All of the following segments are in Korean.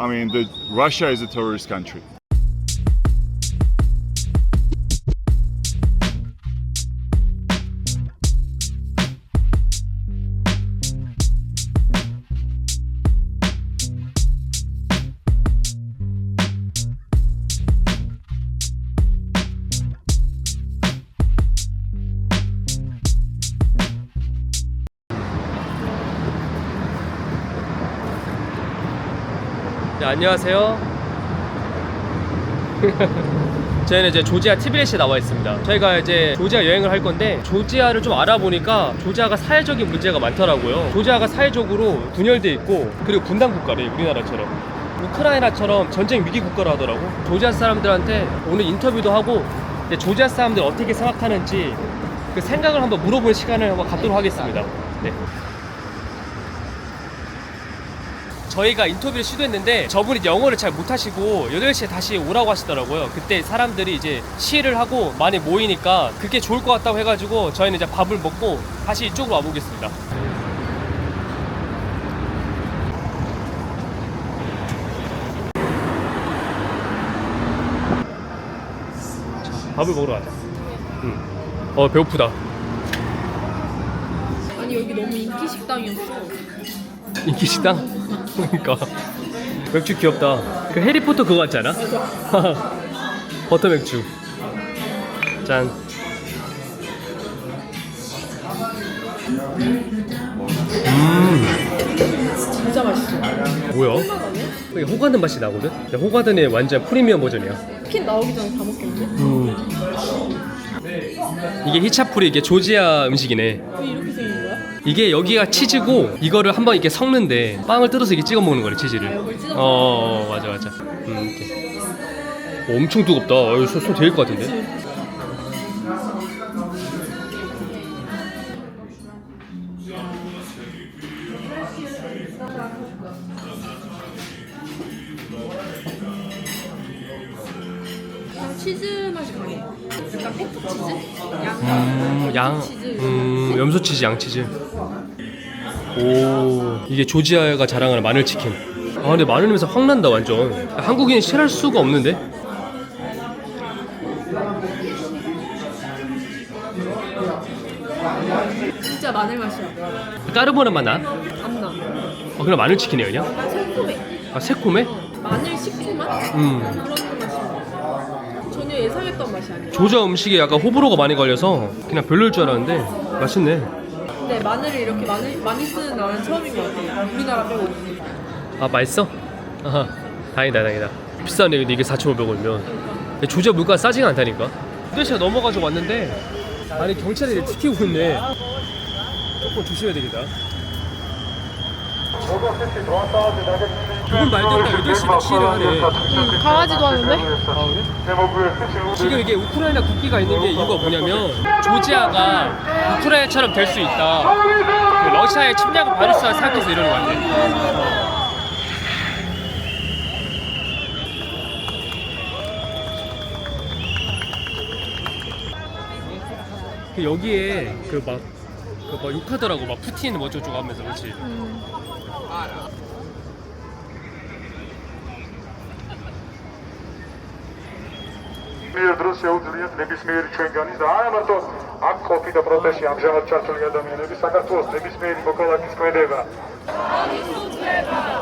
I mean, the, Russia is a terrorist country. 네, 안녕하세요. 저희는 이제 조지아 티비렛에 나와 있습니다. 저희가 이제 조지아 여행을 할 건데 조지아를 좀 알아보니까 조지아가 사회적인 문제가 많더라고요. 조지아가 사회적으로 분열돼 있고 그리고 분단 국가래 우리나라처럼. 우크라이나처럼 전쟁 위기 국가라 하더라고. 조지아 사람들한테 오늘 인터뷰도 하고 조지아 사람들 어떻게 생각하는지 그 생각을 한번 물어보는 시간을 한번 갖도록 하겠습니다. 네. 저희가 인터뷰를 시도했는데 저분이 영어를 잘 못하시고 8시에 다시 오라고 하시더라고요. 그때 사람들이 이제 시위를 하고 많이 모이니까 그게 좋을 것 같다고 해가지고 저희는 이제 밥을 먹고 다시 이쪽으로 와보겠습니다. 자, 밥을 먹으러 가자. 응. 어, 배고프다. 아니 여기 너무 인기 식당이었어. 인기 식당? 그러니까 맥주 귀엽다. 그 해리포터 그거 같지 않아? 버터 맥주. 짠. 진짜 맛있어. 뭐야? 이게 호가든 맛이 나거든? 근데 호가든의 완전 프리미엄 버전이야. 킨 나오기 전에 다 먹겠는데? 이게 히차프리 이게 조지아 음식이네. 왜 이렇게? 이게 여기가 치즈고 이거를 한번 이렇게 섞는데 빵을 뜯어서 이렇게 찍어 먹는 거래 치즈를. 여기 찢어 어, 어 맞아 맞아. 음, 이렇게. 어, 엄청 뜨겁다. 어, 손, 손 데일 것 같은데. 치즈 맛이 강해. 약간 페토 치즈? 양. 음, 양, 치즈. 음, 염소 치즈, 양 치즈. 오, 이게 조지아가 자랑하는 마늘 치킨. 아, 근데 마늘 냄새 확 난다 완전. 한국인이 싫어할 수가 없는데. 진짜 마늘 맛이야. 까르보나 맛 나? 안 나. 어, 그냥 마늘 치킨이에요 그냥? 새콤해. 아, 새콤해? 마늘 식초 맛? 음. 그런 맛이야. 전혀 예상했던 맛이 아니야. 조지아 음식에 약간 호불호가 많이 걸려서 그냥 별로일 줄 알았는데 맛있네. 근데 마늘을 이렇게 많이 많이 쓰는 나라는 처음인 것 같아. 우리나라 빼고. 아, 맛있어? 아하, 다행이다, 다행이다. 비싸네, 근데 이게 4,500원이면. 근데 조지아 물가가 싸지가 않다니까. 8시가 넘어가지고 왔는데 아니 경찰이 지키고 있네. 조금 조심해야 되겠다. 그분 말대로 8시 낚시를 하네. 강아지도 하는데? 아 그래? 지금 이게 우크라이나 국기가 있는 게 이유가 뭐냐면 조지아가 우크라이나처럼 될 수 있다. 그 러시아의 침략을 받을 수 생각해서 이러는 거 같아. 그 여기에 그 막 그막 욕하더라고 막 푸틴 뭐 어쩌고 하면서 그렇지. Miért არა. მიერ დროს შეუძლიათ ნებისმიერი ჩვენგანის და არა მარტო აქ ყოფი და პროტესტში ამჟამად ჩართული ადამიანები საქართველოს ნებისმიერი მოქალაქის კვედება. ამის უწება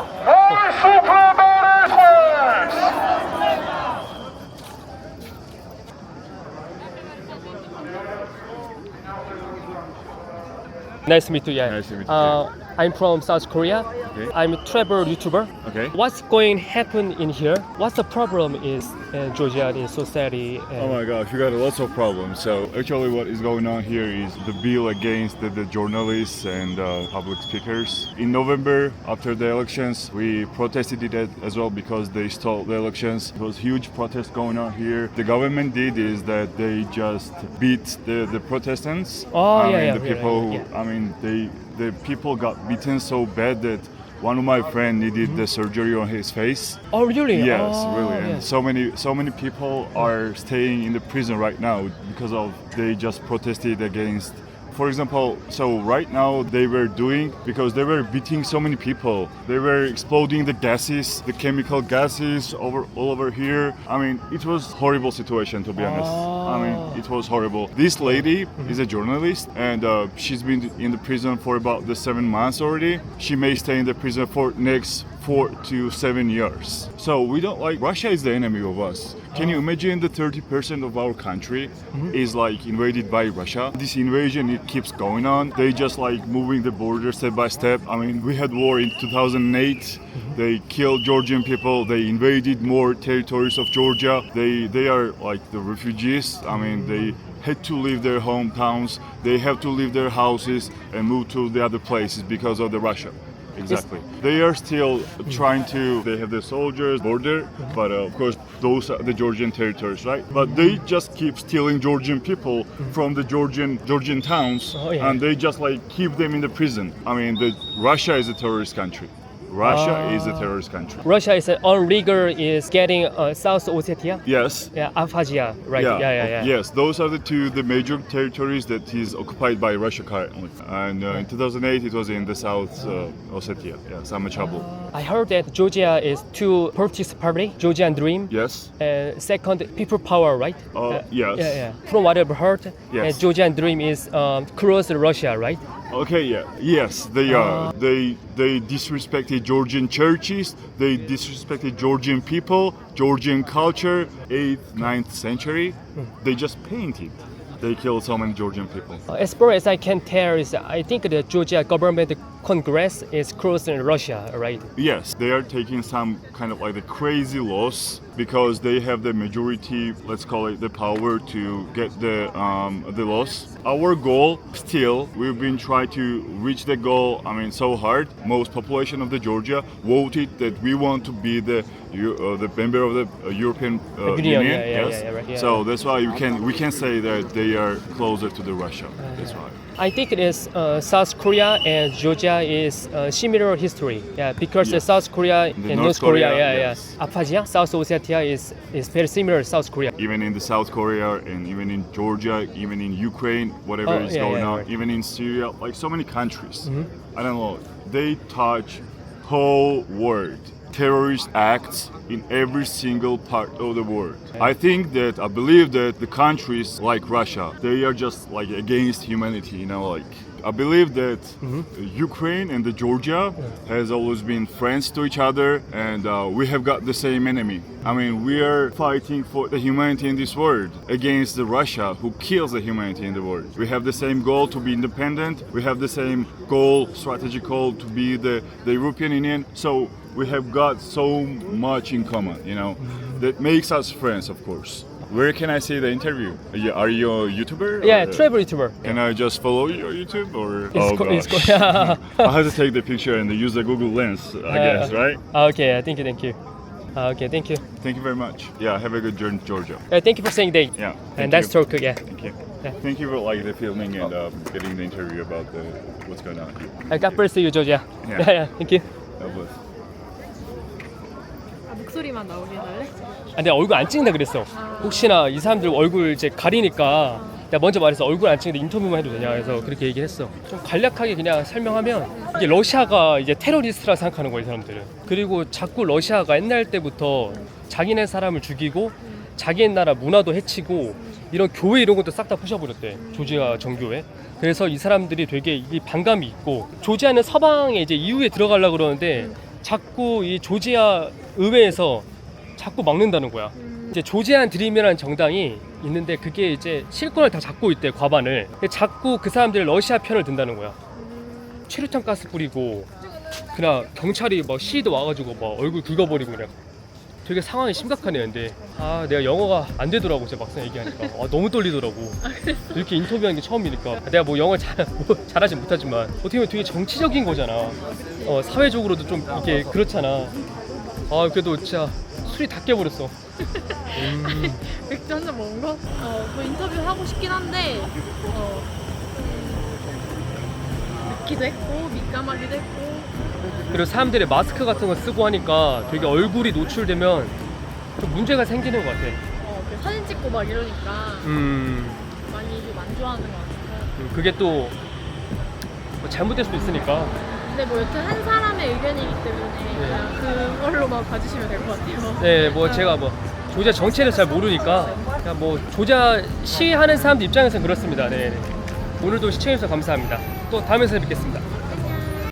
Nice to meet you. Yeah. Nice to meet you. Uh, I'm from South Korea. Okay. I'm a travel YouTuber. Okay. What's going to happen in here? What's the problem is in Georgia in society? And Oh my gosh, we got lots of problems. So actually, what is going on here is the bill against the, the journalists and uh, public speakers. In November, after the elections, we protested it as- well because they stole the elections. It was huge protest going on here. The government did is that they just beat the, the protestants. Oh, I yeah, mean, yeah, the yeah, people. yeah. Who, I mean, they the people got beaten so bad that. One of my friend needed the surgery on his face. oh, really? Yes, oh, really. And yes. so many so many people are staying in the prison right now because of they just protested against for example, so right now they were doing because they were beating so many people. They were exploding the gases, the chemical gases over all over here. I mean, it was horrible situation to be honest. I mean, it was horrible. This lady is a journalist and uh, she's been in the prison for about the seven months already. She may stay in the prison for next four to seven years. So we don't like Russia is the enemy of us. Can you imagine the 30% of our country mm-hmm. is like invaded by Russia? This invasion it keeps going on. They just like moving the border step by step. I mean, we had war in 2008. Mm-hmm. They killed Georgian people. They invaded more territories of Georgia. They they are like the refugees. I mean, they had to leave their hometowns. They have to leave their houses and move to the other places because of the Russia. Exactly. They are still trying to. They have the soldiers border, but uh, of course those are the Georgian territories, right? But they just keep stealing Georgian people from the Georgian Georgian towns, Oh, yeah. and they just like keep them in the prison. I mean, the Russia is a terrorist country. Russia is a terrorist country. Russia is uh, on rigor is getting uh, South Ossetia, Yes. yeah, Abkhazia, right? Yeah, yeah, yeah. Yes, those are the two the major territories that is occupied by Russia currently. And uh, in 2008, it was in the South uh, Ossetia, yeah, Samachabul. I heard that Georgia is two politics party, Georgian Dream. Yes. Uh, second, people power, right? Uh, yes. Yeah, yeah. From what I've heard, Yes. uh, Georgian Dream is um, close to Russia, right? Okay, yeah. Yes, they are. They they disrespected Georgian churches. They disrespected Georgian people, Georgian culture. 8th, 9th century. They just painted. They killed so many Georgian people. As far as I can tell, is I think the Georgia government Congress is close to Russia, right? Yes, they are taking some kind of like the crazy laws because they have the majority, let's call it the power to get the um, the laws. Our goal still, we've been trying to reach the goal. I mean, so hard. Most population of the Georgia voted that we want to be the uh, the member of the uh, European uh, Union, yeah, yeah, yes. yeah, right. So that's why we can we can say that they are closer to the Russia. That's why. I think it is uh, South Korea and Georgia is uh, similar history. Yeah, because Yes. South Korea and North North Korea, Korea, yeah, yes. yeah. Abkhazia, South Ossetia is is very similar to South Korea. even in the South Korea and even in Georgia, even in Ukraine, whatever Oh, is yeah, going yeah, on, right. Even in Syria, like so many countries. I don't know. They touch whole world. Terrorist acts in every single part of the world. I think that I believe that the countries like Russia, they are just like against humanity, you know, like I believe that Mm-hmm. Ukraine and the Georgia has always been friends to each other, and uh, we have got the same enemy. I mean, we are fighting for the humanity in this world against the Russia who kills the humanity in the world. We have the same goal to be independent. We have the same goal, strategic goal to be the, the European Union. So we have got so much in common, you know, that makes us friends, of course. Where can I see the interview? Are you, are you a YouTuber? Yeah, or- travel YouTuber. Can I just follow your YouTube or? It's oh it's gosh. yeah. I have to take the picture and use the Google Lens, I guess, right? Okay, thank you, thank you. Okay, thank you. Thank you very much. Yeah, have a good journey, Georgia. Uh, thank you for saying that. Yeah. And thank that's you. yeah. Thank you. Yeah. Thank you for like the filming and uh, getting the interview about the what's going on here. Uh, God bless you, Georgia. Yeah. Yeah, yeah, thank you. God bless. 아, 목소리만 나오게 해달래? 아, 근데 얼굴 안 찍는다 그랬어. 혹시나 이 사람들 얼굴 이제 가리니까 내가 먼저 말해서 얼굴 안 찍는데 인터뷰만 해도 되냐 그래서 그렇게 얘기를 했어. 좀 간략하게 그냥 설명하면 이게 러시아가 이제 테러리스트라 생각하는 거예요, 이 사람들은. 그리고 자꾸 러시아가 옛날 때부터 자기네 사람을 죽이고 자기네 나라 문화도 해치고 이런 교회 이런 것도 싹 다 부셔버렸대. 조지아 정교회. 그래서 이 사람들이 되게 이 반감이 있고 조지아는 서방에 이제 이후에 들어가려고 그러는데 자꾸 이 조지아 의회에서 자꾸 막는다는 거야. 이제 조지안 드림이라는 정당이 있는데 그게 이제 실권을 다 잡고 있대 과반을. 근데 자꾸 그 사람들이 러시아 편을 든다는 거야. 최루탄 가스 뿌리고 그냥 경찰이 막 시위도 와가지고 막 얼굴 긁어버리고 그냥 되게 상황이 심각하네요. 근데 아 내가 영어가 안 되더라고 제가 막상 얘기하니까 아, 너무 떨리더라고. 이렇게 인터뷰하는 게 처음이니까 내가 뭐 영어 잘 뭐, 잘하지 못하지만 어떻게 보면 되게 정치적인 거잖아. 어, 사회적으로도 좀 이게 그렇잖아. 아 그래도 진짜 술이 다 깨버렸어. 맥주 한잔 먹은 거? 어, 뭐 인터뷰 하고 싶긴 한데, 어, 좀 늦기도 했고, 민감하기도 했고, 그리고 사람들이 마스크 같은 거 쓰고 하니까 되게 얼굴이 노출되면 좀 문제가 생기는 것 같아. 어, 그 사진 찍고 막 이러니까 음, 많이 좀 안 좋아하는 것 같아요. 음, 그게 또뭐 잘못될 수도 있으니까 근데 뭐 여튼 한 사람의 의견이기 때문에 그냥 그걸로만 봐주시면 될 것 같아요. 네, 뭐 제가 뭐 조지아 정체를 잘 모르니까 그냥 뭐 조지아 시하는 사람들 입장에서는 그렇습니다. 네, 네. 오늘도 시청해주셔서 감사합니다. 또 다음에 서 뵙겠습니다.